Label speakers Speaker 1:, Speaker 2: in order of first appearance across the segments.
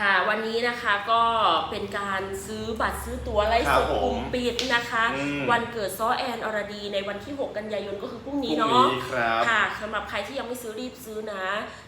Speaker 1: ค่ะ วันนี้นะคะก็เป็นการซื้อบัตรซื้อตั๋วไลฟ์
Speaker 2: ครั
Speaker 1: ส
Speaker 2: บ
Speaker 1: ด
Speaker 2: ผม
Speaker 1: กลุ่มปิดนะคะ
Speaker 2: อืม
Speaker 1: วันเกิดซ้อแอนอรดีในวันที่ 6 กันยายนก็คือพรุ่ง
Speaker 2: พรุ่
Speaker 1: นี้
Speaker 2: ง
Speaker 1: เนาะ
Speaker 2: นี้ครับ
Speaker 1: ค่ะสำหรับใครที่ยังไม่ซื้อรีบซื้อนะ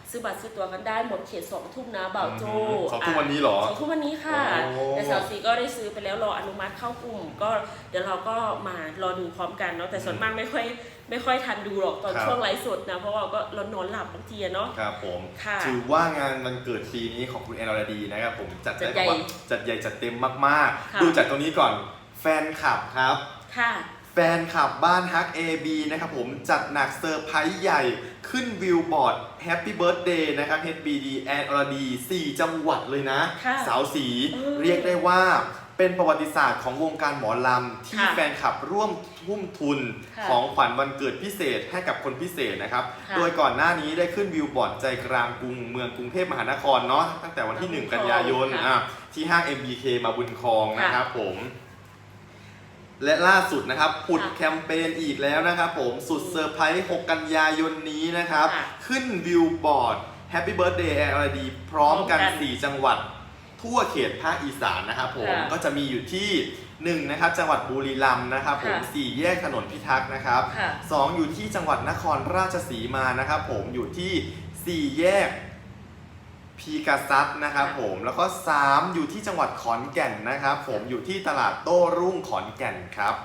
Speaker 1: ซื้อบัตรซื้อตั๋วกันได้หมดเขตสองทุ่มนะบ่าวโจ
Speaker 2: อืมสองทุ่มวันนี้เหรอ
Speaker 1: สองทุ่มวันนี้ค่ะ
Speaker 2: โอ้
Speaker 1: แต่สาวสีก็ได้ซื้อไปแล้วรออนุมัติเข้ากลุ่ม ก็เดี๋ยวเราก็มารอดูพร้อมกันเนาะแต่ส่วนมากไม่ค่อยไม่ค่อยทันดูหรอกตอน
Speaker 2: ครับ
Speaker 1: ช่วงไลฟ์สดนะ เพราะว่าก็เรานอนหลับบางทีอะเนาะ
Speaker 2: ครับผม
Speaker 1: ค่ะ
Speaker 2: ถือว่างานวันเกิดปีนี้ของคุณแอนอรดีนะครับผมจัด
Speaker 1: จัด
Speaker 2: ได้
Speaker 1: ใหญ่
Speaker 2: แบบว่าจัดใหญ่จัดเต็มมาก
Speaker 1: ค่ะ
Speaker 2: ๆ ดูจากตรงนี้ก่อนแฟนคลับครับ
Speaker 1: ค่ะ
Speaker 2: แฟนคลับบ้านฮัก AB นะครับผมจัดหนักเซอร์ไพรส์ใหญ่ขึ้นวิวบอร์ด Happy Birthday นะครับ HBD แอนอรดี 4 จังหวัดเลยนะ
Speaker 1: ค่ะ
Speaker 2: สาวสี
Speaker 1: เออ
Speaker 2: เรียกได้ว่า เป็นประวัติศาสตร์ของวงการหมอลำที่
Speaker 1: ค่ะ
Speaker 2: แฟนคลับร่วมทุ่มทุน
Speaker 1: ค่ะ
Speaker 2: ของขวัญวันเกิดพิเศษให้กับคนพิเศษนะครับ
Speaker 1: ค่ะ
Speaker 2: โดยก่อนหน้านี้ได้ขึ้นวิวบอร์ดใจกลางกรุงเมืองกรุงเทพมหานครเนาะตั้งแต่วันที่ 1 กันยายน
Speaker 1: ค่ะ
Speaker 2: อะที่ห้าง MBK มาบุญครองนะครับผม และล่าสุดนะครับผุด
Speaker 1: ค่ะ
Speaker 2: แคมเปญอีกแล้วนะครับผมสุดเซอร์ไพรส์6กันยายนนี้นะครับ
Speaker 1: ค่ะ
Speaker 2: ขึ้นวิวบอร์ด Happy Birthday แอนอรดีพร้อมกัน
Speaker 1: พร้อมกัน
Speaker 2: 4 จังหวัด ทั่วเขตภาคอีสานนะครับผม
Speaker 1: ค่ะ
Speaker 2: ก็จะมีอยู่ที่1นะครับจังหวัดบุรีรัมย์นะครับผม
Speaker 1: ค่ะ
Speaker 2: 4แยกถนนพิทักษ์นะครับ
Speaker 1: ค่ะ
Speaker 2: 2อยู่ที่จังหวัดนครราชสีมานะครับผมอยู่ที่4แยกพีกาซัตนะครับผมแล้วก็3อยู่ที่จังหวัดขอนแก่นนะครับผมอยู่ที่ตลาดโต้รุ่งขอนแก่นครับ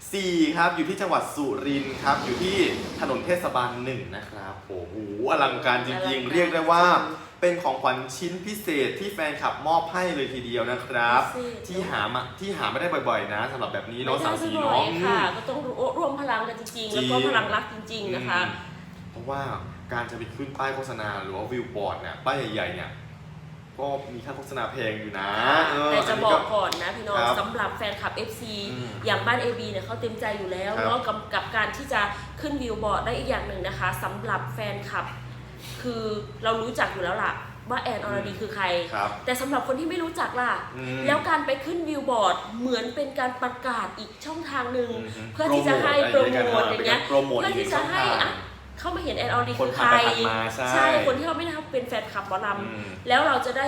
Speaker 2: 4ครับอยู่ที่จังหวัดสุรินทร์ครับอยู่ที่ถนนเทศบาลหนึ่งนะครับโอ้โหอลังการจริงๆเรียกได้ว่า เป็นของขวัญชิ้นพิเศษที่แฟนคลับมอบให้เลยทีเดียวนะครับ
Speaker 1: พิเศษ
Speaker 2: ที่หามาที่หาไม่ได้บ่อยๆ นะสำหรับแบบนี้
Speaker 1: ไม่
Speaker 2: เนาะ
Speaker 1: ได้
Speaker 2: สาว
Speaker 1: สั
Speaker 2: สี
Speaker 1: กหน่อ
Speaker 2: เนาะ
Speaker 1: ยค่ะก็ต้องร่วมพลังกันจริงๆ แล้วก็
Speaker 2: จริง
Speaker 1: พลังรักจริง ๆ นะคะ
Speaker 2: อืมเพราะว่าการจะไปขึ้นป้ายโฆษณาหรือว่าวิวบอร์ดเนี่ยป้ายใหญ่ๆเนี่ยก็มีค่าโฆษณาแพงอยู่นะเออ
Speaker 1: แต่จะ
Speaker 2: น
Speaker 1: บ
Speaker 2: นี้
Speaker 1: อกก่อนนะพี่น้อง
Speaker 2: ครับ
Speaker 1: สำหรับแฟนคลับ FC
Speaker 2: อืม
Speaker 1: อย่างบ้าน AB เนี่ยเขาเต็มใจอยู่แล้ว
Speaker 2: ครับ
Speaker 1: เนาะกับกับการที่จะขึ้นวิวบอร์ดได้อีกอย่างหนึ่งนะคะสำหรับแฟนคลับ คือเรารู้จักอยู่แล้วล่ะ ว่าแอนอรดีคือใคร
Speaker 2: ครับ
Speaker 1: แต่สำหรับคนที่ไม่รู้จักล่ะ
Speaker 2: อืม
Speaker 1: แล้วการไปขึ้นวิวบอร์ดเหมือนเป็นการประกาศอีกช่องทางหนึ่ง
Speaker 2: อืม
Speaker 1: เพื่อที่จะให้โปรโมทอย่างเงี้ย
Speaker 2: โปรโมท
Speaker 1: เพื่อ
Speaker 2: อีกหนึ่
Speaker 1: ที่
Speaker 2: ง
Speaker 1: จะ
Speaker 2: ช่อง
Speaker 1: ให้
Speaker 2: ทาง
Speaker 1: อะเข้ามาเห็นแอนอรดี
Speaker 2: ค
Speaker 1: คื
Speaker 2: น
Speaker 1: อ
Speaker 2: ผ่า
Speaker 1: ใคร
Speaker 2: นไปผ่านมาใช่
Speaker 1: คนที่เขาไม่ได้เป็นแฟนคลับหมอล
Speaker 2: อืมำ
Speaker 1: แล้วเราจะได้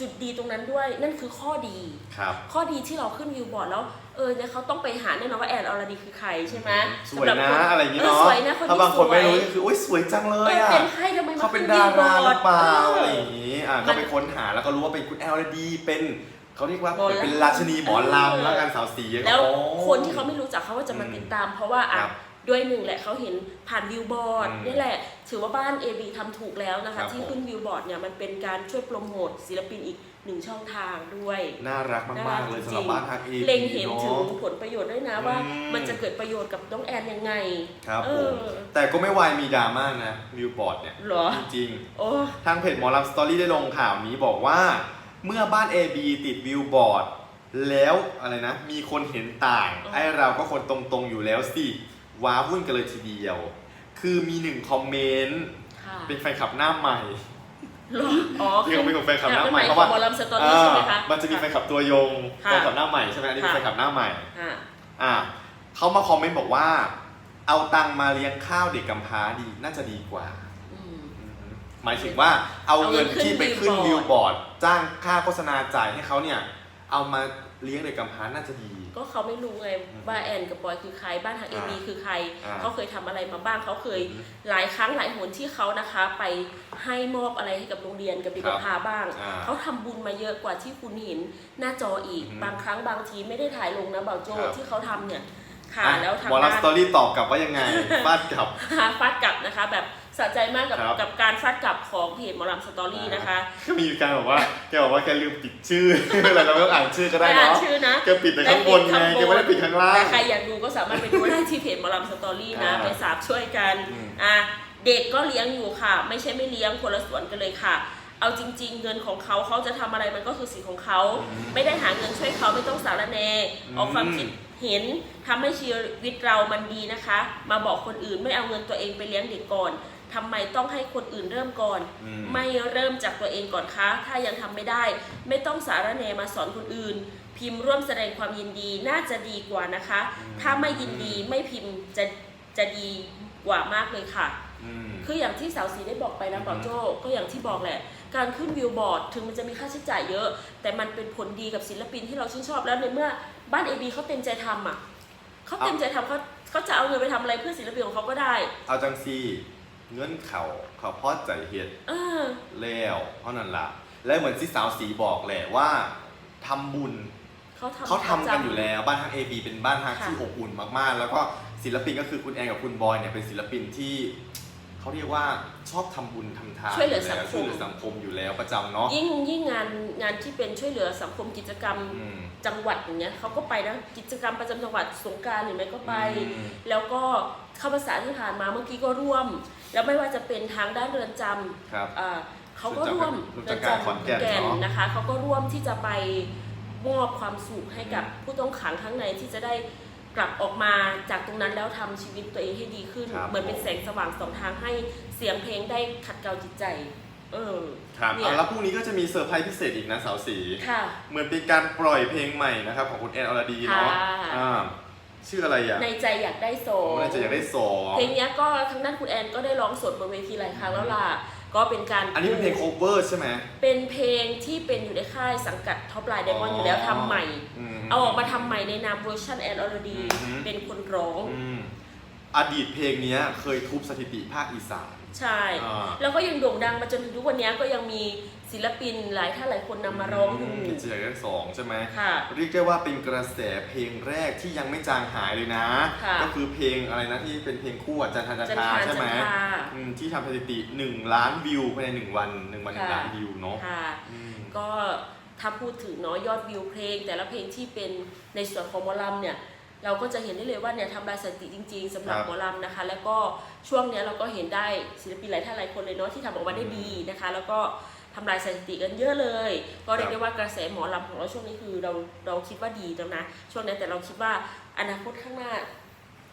Speaker 1: จุดดีตรงนั้นด้วยนั่นคือข้อดี
Speaker 2: ครับ
Speaker 1: ข้อดีที่เราขึ้นวิวบอร์ดแล้วเออเนี่ยเขาต้องไปหาแน่นอนว่าแอนอรดีคือใครใช่ไหม
Speaker 2: สวย
Speaker 1: สำห
Speaker 2: นะ
Speaker 1: ค
Speaker 2: อะไรอย่างงี้
Speaker 1: เออ
Speaker 2: เนาะ
Speaker 1: สวยนะคน
Speaker 2: ถ้า
Speaker 1: ที่
Speaker 2: บางคนไม่รู้
Speaker 1: สวย
Speaker 2: ก็คือโอ๊ยสวยจังเล
Speaker 1: เอยอ
Speaker 2: อะ
Speaker 1: เป็นให้ทำไมมา
Speaker 2: เขาเป็น
Speaker 1: ขึ้
Speaker 2: ดา
Speaker 1: วิวบ
Speaker 2: รา
Speaker 1: อ
Speaker 2: ห
Speaker 1: ร์
Speaker 2: รื
Speaker 1: ด
Speaker 2: อเปล่า
Speaker 1: เอออ
Speaker 2: อะไรอย่างงี้อะ
Speaker 1: มั
Speaker 2: ก็
Speaker 1: น
Speaker 2: ไปค้นหาแล้วก็รู้ว่าเป็นคุณแอลดีเป็นเขาเรียกว่า
Speaker 1: หมอลำ
Speaker 2: เป็นราชินีหมอ
Speaker 1: เออ
Speaker 2: ลำแล้วกันสาวสี
Speaker 1: แล้ว
Speaker 2: โอ้
Speaker 1: คนที่เขาไม่รู้จักเขาก็จะมาติดตาม เพราะว่าอะ
Speaker 2: ครับ
Speaker 1: ด้วยหนึ่งแหละเขาเห็นผ่านวิวบอร์ด
Speaker 2: อืม
Speaker 1: นี่แหละ ถือว่าบ้าน AB ทำถูกแล้วนะ
Speaker 2: ครั
Speaker 1: คะ
Speaker 2: บ
Speaker 1: ที่ขึ้นวิวบอร์ดเนี่ยมันเป็นการช่วยโปรโมทศิลปินอีกหนึ่งช่องทางด้วย
Speaker 2: น่ารักมากๆเลยสำหรับบ้านฮักเอ
Speaker 1: เล็งเห็นถึง
Speaker 2: เนาะ
Speaker 1: ผลประโยชน์ด้วยนะว่า
Speaker 2: อืม
Speaker 1: มันจะเกิดประโยชน์กับน้องแอนยังไง
Speaker 2: ครับ
Speaker 1: เอ
Speaker 2: ผ
Speaker 1: อ
Speaker 2: มแต่ก็ไม่วายมีดราม่านะวิวบอร์ดเนี่ย
Speaker 1: เหรอ
Speaker 2: จริง
Speaker 1: โอ้
Speaker 2: ๆทางเพจหมอลำสตอรี่ได้ลงข่าวนี้บอกว่า เมื่อบ้าน AB ติดวิวบอร์ด แล้วอะไรนะ มีคนเห็นต่างไอ้เราก็คนตรงๆอยู่แล้วสิ ว้าวุ่นกันเลยทีเดียว คือมีหนึ่งคอมเมนต์
Speaker 1: ค่ะ
Speaker 2: เป็นแฟนคลับหน้าใหม่
Speaker 1: เหรออ๋อ
Speaker 2: เรียกว่าเป็นแฟนคลับหน้าใหม่
Speaker 1: เพ
Speaker 2: เพ
Speaker 1: ราะ
Speaker 2: ราะ
Speaker 1: ว่า
Speaker 2: ว่า
Speaker 1: หมอลำสตอรี่ใช่ไหมคะ
Speaker 2: อ่ามันจะมีแฟนคลับตัวยง
Speaker 1: ค่ะ
Speaker 2: แฟนคลับหน้าใหม่ใช่ไหมอันนี้เป็น
Speaker 1: ค่ะ
Speaker 2: แฟนคลับหน้าใหม่
Speaker 1: อะ
Speaker 2: อ่าเขามาคอมเมนต์บอกว่า เอาตังค์มาเลี้ยงข้าวเด็กกำพร้าดีน่าจะดีกว่า
Speaker 1: อืม
Speaker 2: หมายถึงว่าเอาเงิน
Speaker 1: เอาเงิน
Speaker 2: ที่ไป
Speaker 1: ขึ้
Speaker 2: ขึ้
Speaker 1: น
Speaker 2: น
Speaker 1: วิ
Speaker 2: วิ
Speaker 1: ว
Speaker 2: ว
Speaker 1: บบอ
Speaker 2: อ
Speaker 1: ร์
Speaker 2: ร์
Speaker 1: ด
Speaker 2: ดจ้างค่าโฆษณาจ่ายให้เขาเนี่ย เอามา เลี้ยงเด็กกำพร้าน่าจะดี
Speaker 1: ก็เขาไม่รู้ไงว่าแอนกับปอยคือใครบ้านทางเอ
Speaker 2: อ่า
Speaker 1: บีคือใคร
Speaker 2: อ่า
Speaker 1: เขาเคยทำอะไรมาบ้างเขาเคย
Speaker 2: อืม
Speaker 1: หลายครั้งหลายหนที่เขานะคะ ไปให้มอบอะไรให้กับโรงเรียนกับเด็ก
Speaker 2: ครับ
Speaker 1: กำพร้าบ้าง
Speaker 2: อ่า
Speaker 1: เขาทำบุญมาเยอะกว่าที่คุณเห็นหน้าจออีก
Speaker 2: อืม
Speaker 1: บางครั้งบางทีไม่ได้ถ่ายลงนะเบาโจ
Speaker 2: ครับ
Speaker 1: ที่เขาทำเนี่ยค่ะ
Speaker 2: อะ
Speaker 1: แล้วทาง
Speaker 2: หมอรับ
Speaker 1: ด้า
Speaker 2: ส
Speaker 1: น
Speaker 2: ตอรี่ตอบกลับว่ายังไงฟาดกลับ
Speaker 1: ฟาดกลับนะคะแบบ สะใจมากกับ
Speaker 2: ครับ
Speaker 1: กับการฟาดกลับของเพจหมอลำสตอรี่นะคะ
Speaker 2: ก็มีการบอกว่าแกบอกว่าแกลืมปิดชื่อ อะไรเราไม่ต้องอ่านชื่อก็ได้
Speaker 1: ไม่อ่าน
Speaker 2: เนาะ
Speaker 1: ชื่อนะ
Speaker 2: แกปิดแต่ข้างบนไงแกไม่ได้ปิดข้างล่าง
Speaker 1: แต่ใครอยากดูก็สามารถไปดูได้ที่เพจหมอลำสตอรี่นะ
Speaker 2: อ่า
Speaker 1: ไปสาบช่วยกัน
Speaker 2: อืม
Speaker 1: อะเด็กก็เลี้ยงอยู่ค่ะ ไม่ใช่ไม่เลี้ยงคนละส่วนกันเลยค่ะ เอาจริง ๆ เงินของเขาเขาจะทำอะไรมันก็คือสิทธิ์ของเขา ไม่ได้หาเงินช่วยเขาไม่ต้องสารแน
Speaker 2: อืม
Speaker 1: ออกความคิดเห็นทำให้ชีวิตเรามันดีนะคะ มาบอกคนอื่นไม่เอาเงินตัวเองไปเลี้ยงเด็กก่อน ทำไมต้องให้คนอื่นเริ่มก่อน
Speaker 2: อืม
Speaker 1: ไม่เริ่มจากตัวเองก่อนคะ ถ้ายังทำไม่ได้ ไม่ต้องสารแนมาสอนคนอื่น พิมพ์ร่วมแสดงความยินดีน่าจะดีกว่านะคะ ถ้าไม่ยินดีไม่พิมพ์จะจะดีกว่ามากเลยค่ะ
Speaker 2: อืม
Speaker 1: คืออย่างที่สาวสีได้บอกไปนะ
Speaker 2: อือฮึ
Speaker 1: เปาโจ้ก็อย่างที่บอกแหละ การขึ้นวิวบอร์ดถึงมันจะมีค่าใช้จ่ายเยอะ แต่มันเป็นผลดีกับศิลปินที่เราชื่นชอบแล้วในเมื่อบ้านเอบีเขาเต็มใจทำอะเขาเต็มใจทำเขาเขาจะเอาเงินไปทำอะไรเพื่อศิลปินของเขาก็ได้
Speaker 2: เอาจังซี เงื่อนเขาเขาพอใจเฮ็ด
Speaker 1: เออ
Speaker 2: แล้วเพราะนั่นละและเหมือนที่สาวสีบอกแหละว่าทำบุญ
Speaker 1: เขาทำ
Speaker 2: เขาทำกันอยู่
Speaker 1: ประจ
Speaker 2: แล้วบ้านฮักเอบีเป็นบ้านฮัก
Speaker 1: ค่ะ
Speaker 2: ที่อบอุ่นมากๆ แล้วก็ศิลปินก็คือคุณแอนกับคุณบอยเนี่ยเป็นศิลปินที่เขาเรียกว่าชอบทำบุญทำทาน
Speaker 1: ช่วยเหลือ
Speaker 2: แสั
Speaker 1: งคม
Speaker 2: ช่วยเหลือสังคมอยู่แล้วประจำเนาะำ
Speaker 1: ยิ่งยิ่งงานงานที่เป็นช่วยเหลือสังคมกิจกรรม
Speaker 2: อืม
Speaker 1: จังหวัดอย่างเงี้ยเขาก็ไปนะกิจกรรมประจำจังหวัดสงกรารหรือไม่ก็ไป
Speaker 2: อืม
Speaker 1: แล้วก็เข้าภาษาที่ผ่านมาเมื่อกี้ก็ร่วม แล้วไม่ว่าจะเป็นทางด้านเรือนจำ
Speaker 2: ครับ
Speaker 1: อ่าเขาก็ร่วม
Speaker 2: เรือนจำขอนแก่นเนอะ
Speaker 1: นะคะเขาก็ร่วมที่จะไปมอบความสุขให้กับผู้ต้องขังข้างในที่จะได้กลับออกมาจากตรงนั้นแล้วทำชีวิตตัวเองให้ดีขึ้น
Speaker 2: ครับ
Speaker 1: เหมือนเป็นแสงสว่างสองทางให้เสียงเพลงได้ขัดเกลาจิตใจ เออ
Speaker 2: ครับ
Speaker 1: เนี่ย
Speaker 2: เอาแล้วพรุ่งนี้ก็จะมีเซอร์ไพรส์พิเศษอีกนะสาวสี
Speaker 1: ค่ะ
Speaker 2: เหมือนเป็นการปล่อยเพลงใหม่นะครับของคุณแอนอรดีเนาะ
Speaker 1: ค่ะ
Speaker 2: อ่า ชื่ออะไรอะ
Speaker 1: ในใจอยากได้โซ
Speaker 2: ผมน่าจะอยากได้สอง
Speaker 1: เพลงเนี้ยก็ทางด้านคุณแอนก็ได้ร้องสดบนเวทีหลายครั้งแล้วล่ะก็เป็นการ
Speaker 2: อันนี้เป็นเพลง cover ใช่ไหม
Speaker 1: เป็นเพลงที่เป็นอยู่ในค่ายสังกัดท็อปไลน์ไดมอนด์อยู่แล้วทำใหม่
Speaker 2: ม
Speaker 1: เอาออกมาทำใหม่ในนามเวอร์ชันแอนอรดี
Speaker 2: อือฮึ
Speaker 1: เป็นคนร้อง
Speaker 2: อืม อดีตเพลงเนี้ยเคยทุบสถิติภาคอีสาน
Speaker 1: ใช่
Speaker 2: อ่า
Speaker 1: แล้วก็ยังโด่งดังมาจนถึงทุกวันนี้ก็ยังมีศิลปินหลายท่านหลายคนนำมาร้องอยู่
Speaker 2: มจะอยากได้สองใช่ไหม
Speaker 1: ค่ะ
Speaker 2: เรียกได้ว่าเป็นกระแสเพลงแรกที่ยังไม่จางหายเลยนะ
Speaker 1: ค่ะ
Speaker 2: ก็คือเพลงอะไรนะที่เป็นเพลงคู่อะจันทาจัน
Speaker 1: จัน
Speaker 2: ทา
Speaker 1: ทา
Speaker 2: ใช่ไหม
Speaker 1: จันทา
Speaker 2: อืมที่ทำสถิติ 1 ล้านวิวภายใน 1 วัน 1 วันหนึ่ง
Speaker 1: ค่ะ
Speaker 2: ล้านวิวเนาะ
Speaker 1: ค่ะ
Speaker 2: อืม
Speaker 1: ก็ถ้าพูดถึงเนาะยอดวิวเพลง แต่ละเพลงที่เป็นในส่วนของหมอลำเนี่ย เราก็จะเห็นได้เลยว่าเนี่ยทำลายสถิติจริง ๆสำหรับ
Speaker 2: ครับ
Speaker 1: หมอลำนะคะ แล้วก็ช่วงเนี้ยเราก็เห็นได้ศิลปินหลายท่านหลายคนเลยเนาะที่ทำออกมาได้ดีนะคะ แล้วก็ทำลายสถิติกันเยอะเลย ก็เรียกได้ว่ากระแสหมอลำของเราช่วงนี้คือเราเราคิดว่าดีแล้วนะช่วงนี้แต่เราคิดว่าอนาคตข้างหน้า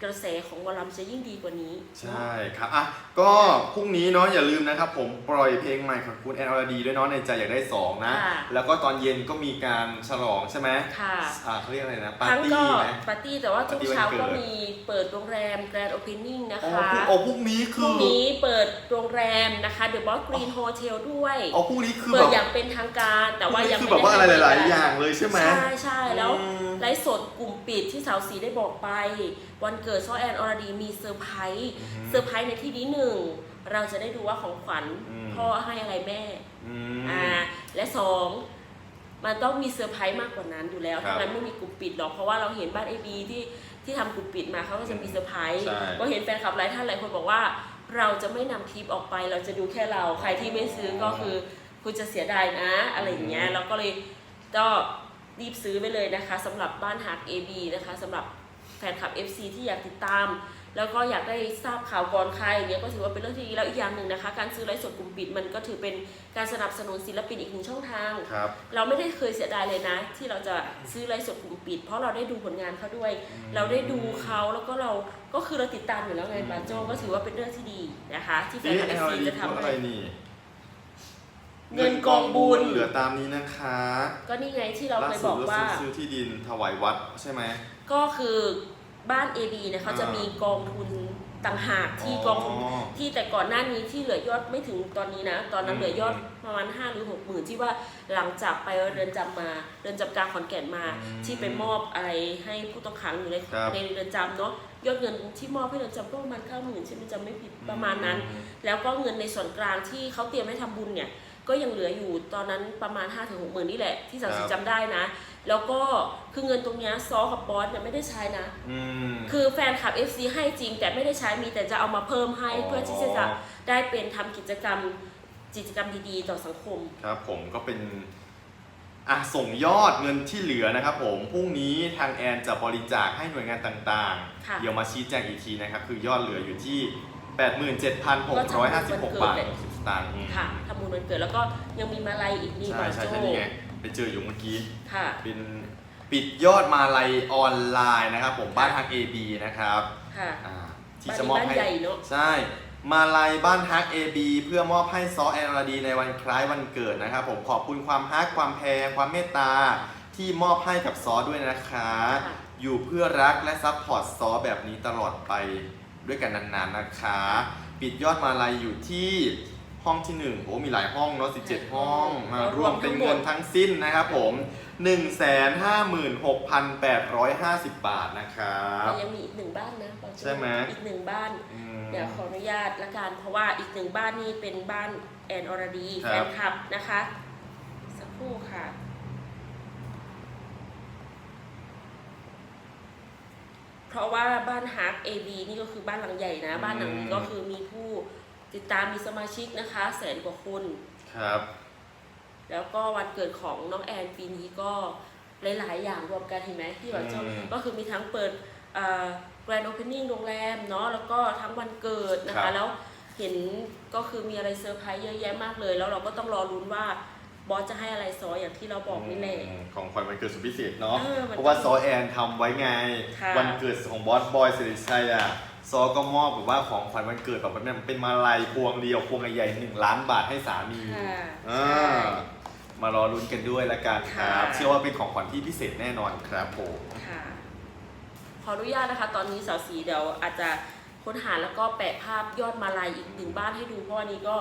Speaker 1: กระแสของหมอลำจะยิ่งดีกว่านี้
Speaker 2: ใช่ครับอะก็พรุ่งนี้เนาะอย่าลืมนะครับผมปล่อยเพลงใหม่ของคุณแอนอรดีด้วยเนาะในใจอยากได้สองนะ
Speaker 1: ค่ะ
Speaker 2: แล้วก็ตอนเย็นก็มีการฉลองใช่ไหม
Speaker 1: ค่ะ
Speaker 2: อ่าเขาเรียกอะไรนะปา
Speaker 1: ทั้
Speaker 2: ร์
Speaker 1: ง
Speaker 2: ตี้
Speaker 1: ก็
Speaker 2: ไหม
Speaker 1: ปาร์ตี้แต่ว่าทุก
Speaker 2: ปาร์ตี้วัน
Speaker 1: เช้า
Speaker 2: เกิด
Speaker 1: ก็มีเปิดโรงแรมแกรนด์โอเพนนิ่งนะ
Speaker 2: อ๋อ
Speaker 1: คะ
Speaker 2: พรุ่งอ๋อพรุ่งนี้
Speaker 1: พ
Speaker 2: คื
Speaker 1: รุ่ง
Speaker 2: อ
Speaker 1: นี้เปิดโรงแรมนะคะเดอะบอสกรีนโฮเทลด้วย
Speaker 2: อ๋อพรุ่งนี้คือ
Speaker 1: เปิ
Speaker 2: แบ
Speaker 1: ด
Speaker 2: บ
Speaker 1: อย่างเป็นทางการแต่ว่ายัง
Speaker 2: คือ
Speaker 1: ไม่
Speaker 2: แบบว่าอะไรหลายๆ
Speaker 1: ด้
Speaker 2: อย่างเลยใช่ไหม
Speaker 1: ใช่ใช่แล้ว
Speaker 2: อืม
Speaker 1: ไลฟ์สดกลุ่มปิดที่สาวสีได้บอกไป วันเกิดซ้อแอนอรดีมีเซอร์ไพรส์เซอร์ไพรส์ในที่นี้หนึ่งเราจะได้ดูว่าของขวัญ
Speaker 2: อืม
Speaker 1: พ่อให้อะไรแม่
Speaker 2: อืม
Speaker 1: อ่าและสองมันต้องมีเซอร์ไพรส์มากกว่านั้นอยู่แล้ว
Speaker 2: ครับ
Speaker 1: ถ้ามันไม่มีกลุ่มปิดหรอกเพราะว่าเราเห็นบ้านไอบีที่ที่ทำกลุ่มปิดมาเขาก็จะมีเซอร์ไพรส์
Speaker 2: ใช่
Speaker 1: ก็เห็นแฟนคลับหลายท่านหลายคนบอกว่า เราจะไม่นำคลิปออกไป เราจะดูแค่เราใครที่ไม่ซื้อก็คือคุณจะเสียดายนะ อะไรอย่างเงี้ยเราก็เลยก็รีบซื้อไปเลยนะคะสำหรับบ้านหัก AB นะคะสำหรับ แฟนคลับ FC ที่อยากติดตาม แล้วก็อยากได้ทราบข่าวก่อนใครอย่างเงี้ยก็ถือว่าเป็นเรื่องที่ดีแล้วอีกอย่างหนึ่งนะคะ การซื้อไลฟ์สดกลุ่มปิดมันก็ถือเป็นการสนับสนุนศิลปินอีกหนึ่งช่องทาง
Speaker 2: ครับ
Speaker 1: เราไม่ได้เคยเสียดายเลยนะ ที่เราจะซื้อไลฟ์สดกลุ่มปิด เพราะเราได้ดูผลงานเขาด้วยเราได้ดูเขาแล้วก็เราก็คือเราติดตามอยู่แล้วไงบาโจก็ถือว่าเป็นเรื่องที่ดีนะคะ ที่แฟน
Speaker 2: นี่
Speaker 1: คลับ
Speaker 2: แอ
Speaker 1: เอ
Speaker 2: ล
Speaker 1: ซี
Speaker 2: ดี
Speaker 1: จะ
Speaker 2: พูด
Speaker 1: ทำ
Speaker 2: อะไร
Speaker 1: ให้
Speaker 2: นี่
Speaker 1: เงินกองบุญ
Speaker 2: เหลือตามนี้นะคะ
Speaker 1: ก็นี่ไงที่เราเคย
Speaker 2: สุ
Speaker 1: บ
Speaker 2: ด
Speaker 1: อกว่า
Speaker 2: ซื้อที่ดินถวายวัดใช่ไหม
Speaker 1: ก็คือบ้าน AB เนี่ยเขาจะ
Speaker 2: อ่ามี
Speaker 1: มีกองทุนต่างหากที่กองทุนที่แต่ก่อนหน้านี้ที่เหลือยอดไม่ถึงตอนนี้นะ ตอนนั้น
Speaker 2: อืม
Speaker 1: เหลือยอดประมาณ5หรือ6หมื่นที่ว่าหลังจากไปเรือนจำมาเรือนจำกลางขอนแก่นมา
Speaker 2: อืม
Speaker 1: ที่ไปมอบอะไรให้ผู้ต้องขังอยู่ใน
Speaker 2: ครับ
Speaker 1: ในเรือนจำเนาะยอดเงินที่มอบให้เรือนจำก็ประมาณ9หมื่นใช่ไหมจำไม่ผิดประมาณนั้น แล้วก็เงินในส่วนกลางที่เขาเตรียมให้ทำบุญเนี่ย ก็ยังเหลืออยู่ตอนนั้นประมาณ5้าถึงหกหมื่นนี่แหละ ที่สาว
Speaker 2: ค
Speaker 1: สิ
Speaker 2: รับ
Speaker 1: จำได้นะ แล้วก็คือเงินตรงเนี้ยซอกับบอสเนี่ยไม่ได้ใช้นะ
Speaker 2: อืม
Speaker 1: คือแฟนคลับ FC ให้จริงแต่ไม่ได้ใช้มีแต่จะเอามาเพิ่มให้
Speaker 2: อ๋อ
Speaker 1: เพื่อที่จะได้เป็นทำกิจกรรมกิจกรรมดีๆ ต่อสังคม
Speaker 2: ครับผมก็เป็นอะส่งยอดเงินที่เหลือนะครับผมพรุ่งนี้ทางแอนจะบริจาคให้หน่วยงานต่าง
Speaker 1: ค่ะ
Speaker 2: ๆ เดี๋ยวมาชี้แจงอีกทีนะครับ คือยอดเหลืออยู่ที่ 87,656 บาท60ส ตางค์อืม
Speaker 1: ค่ะทำบุญวันเกิดแล้วก็ยังมีมาลัยอีกนี่
Speaker 2: ใช่
Speaker 1: บา
Speaker 2: ใช่
Speaker 1: โจ
Speaker 2: ใช่นี่ไงไปเจออยู่เมื่อกี้
Speaker 1: ค่ะ
Speaker 2: เป็นปิดยอดมาลัยออนไลน์นะครับ ผมบ้านทาง AB นะครับ
Speaker 1: ค่ะ
Speaker 2: อ่าที่
Speaker 1: บ้าน
Speaker 2: จะ
Speaker 1: นี้
Speaker 2: มอบ
Speaker 1: บ้าน
Speaker 2: ให้
Speaker 1: ใหญ่เนอะ
Speaker 2: ใช่ มาลัยบ้านฮัก AB เพื่อมอบให้ซอแอนอรดีในวันคล้ายวันเกิดนะครับ ผมขอบคุณความฮักความแพงความเมตตาที่มอบให้กับซอด้วยนะคะ
Speaker 1: ค่ะ
Speaker 2: อยู่เพื่อรักและซัพพอร์ตซอแบบนี้ตลอดไปด้วยกันนานๆนะคะ ปิดยอดมาลัยอยู่ที่ ห้องที่หนึ่งโอ้มีหลายห้องเนาะ17 ห้องมาร
Speaker 1: ร
Speaker 2: ว
Speaker 1: ว
Speaker 2: ม
Speaker 1: ม
Speaker 2: เป็น
Speaker 1: ทั้งหมด
Speaker 2: เงินทั้งสิ้นนะครับผม 156,850 บาทนะครับ
Speaker 1: แต่ยังมีอีกหนึ่งบ้านนะบางช่วง
Speaker 2: ใช่ไหม
Speaker 1: อีกหนึ่งบ้าน
Speaker 2: อืม
Speaker 1: เดี๋ยวขออนุญาตละกัน เพราะว่าอีกหนึ่งบ้านนี่เป็นบ้านแอนอรดี
Speaker 2: ค
Speaker 1: แฟ
Speaker 2: รับ
Speaker 1: นคลับนะคะ สักครู่ค่ะ เพราะว่าบ้านฮัก AB นี่ก็คือบ้านหลังใหญ่นะ บ้านหลังนี้ก็คือมีผู้ ติดตามมีสมาชิกนะคะแสนกว่าคน
Speaker 2: ครับ
Speaker 1: แล้วก็วันเกิดของน้องแอนปีนี้ก็หลาย ๆ อย่างรวมกันเห็นไหมที่แบบเจ้า
Speaker 2: อืม
Speaker 1: ก็คือมีทั้งเปิดแกรนด์โอเพนนิ่งโรงแรมเนาะแล้วก็ทั้งวันเกิดนะ
Speaker 2: ครั
Speaker 1: คะ
Speaker 2: บ
Speaker 1: แล้วเห็นก็คือมีอะไรเซอร์ไพรส์เยอะแยะมากเลย แล้วเราก็ต้องรอลุ้นว่าบอสจะให้อะไรซออย่างที่เราบอกนี่แหละ
Speaker 2: มของขวัญวันเกิดสุดพิเศษเนาะ
Speaker 1: เออมัน
Speaker 2: เพราะว่าซอแอนทำไว้ไง
Speaker 1: ค่ะ
Speaker 2: วันเกิดของบอสบอยสิริชัยอะ ซอก็มอบแบบว่าของขวัญวันเกิดแบบนั้นเป็นมาลัยพวงเดียวพวงใหญ่ๆหนึ่งล้านบาทให้สามี
Speaker 1: ค่ะ
Speaker 2: อ่า
Speaker 1: ใช่
Speaker 2: มารอลุ้นกันด้วยละกันครับ
Speaker 1: ค่ะ
Speaker 2: เชื่อว่าเป็นของขวัญที่พิเศษแน่นอนครับผม
Speaker 1: ค่ะ ขออนุญาตนะคะ ตอนนี้สาวสีเดี๋ยวอาจจะค้นหาแล้วก็แปะภาพยอดมาลายอีกหนึ่งบ้านให้ดูเพราะวันนี้ก็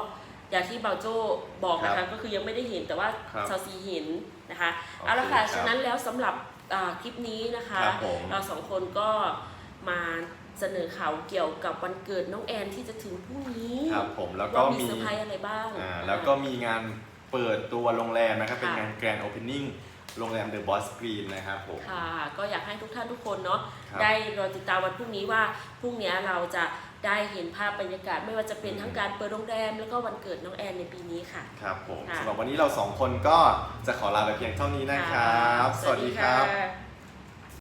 Speaker 1: อย่างที่เบาโจ้บอกนะ
Speaker 2: ครั
Speaker 1: คะ
Speaker 2: บ
Speaker 1: ก็คือยังไม่ได้เห็นแต่ว่า
Speaker 2: ครับ
Speaker 1: สาวสีเห็นนะคะ
Speaker 2: โอเค
Speaker 1: เอาละค่ะ
Speaker 2: ครับ
Speaker 1: ฉะนั้นแล้วสำหรับอ่าคลิปนี้นะคะ
Speaker 2: ครับผม
Speaker 1: เราสองคนก็มา เสนอข่าวเกี่ยวกับวันเกิดน้องแอนที่จะถึงพรุ่งนี้
Speaker 2: ครับผมแล้วก็
Speaker 1: ว่ามี
Speaker 2: มี
Speaker 1: เซอร์ไพรส์อะไรบ้าง
Speaker 2: อ่าแล้วก็มีงานเปิดตัวโรงแรมนะครับ เป็น
Speaker 1: ค่ะ
Speaker 2: งานแกรนด์โอเพนนิ่งโรงแรมเดอะบอสกรีนนะครับผม
Speaker 1: ค่ะก็อยากให้ทุกท่านทุกคนเนาะ
Speaker 2: ครับ
Speaker 1: ได้รอติดตามวันพรุ่งนี้ว่าพรุ่งนี้เราจะได้เห็นภาพบรรยากาศไม่ว่าจะเป็นทั้งการเปิดโรงแรมแล้วก็วันเกิดน้องแอนในปีนี้ค่ะ
Speaker 2: ครับผม
Speaker 1: ค่ะ
Speaker 2: สำหรับวันนี้เราสองคนก็จะขอลาไปเพียงเท่านี้นะครับ สวัสดีครับ
Speaker 1: ค่ะ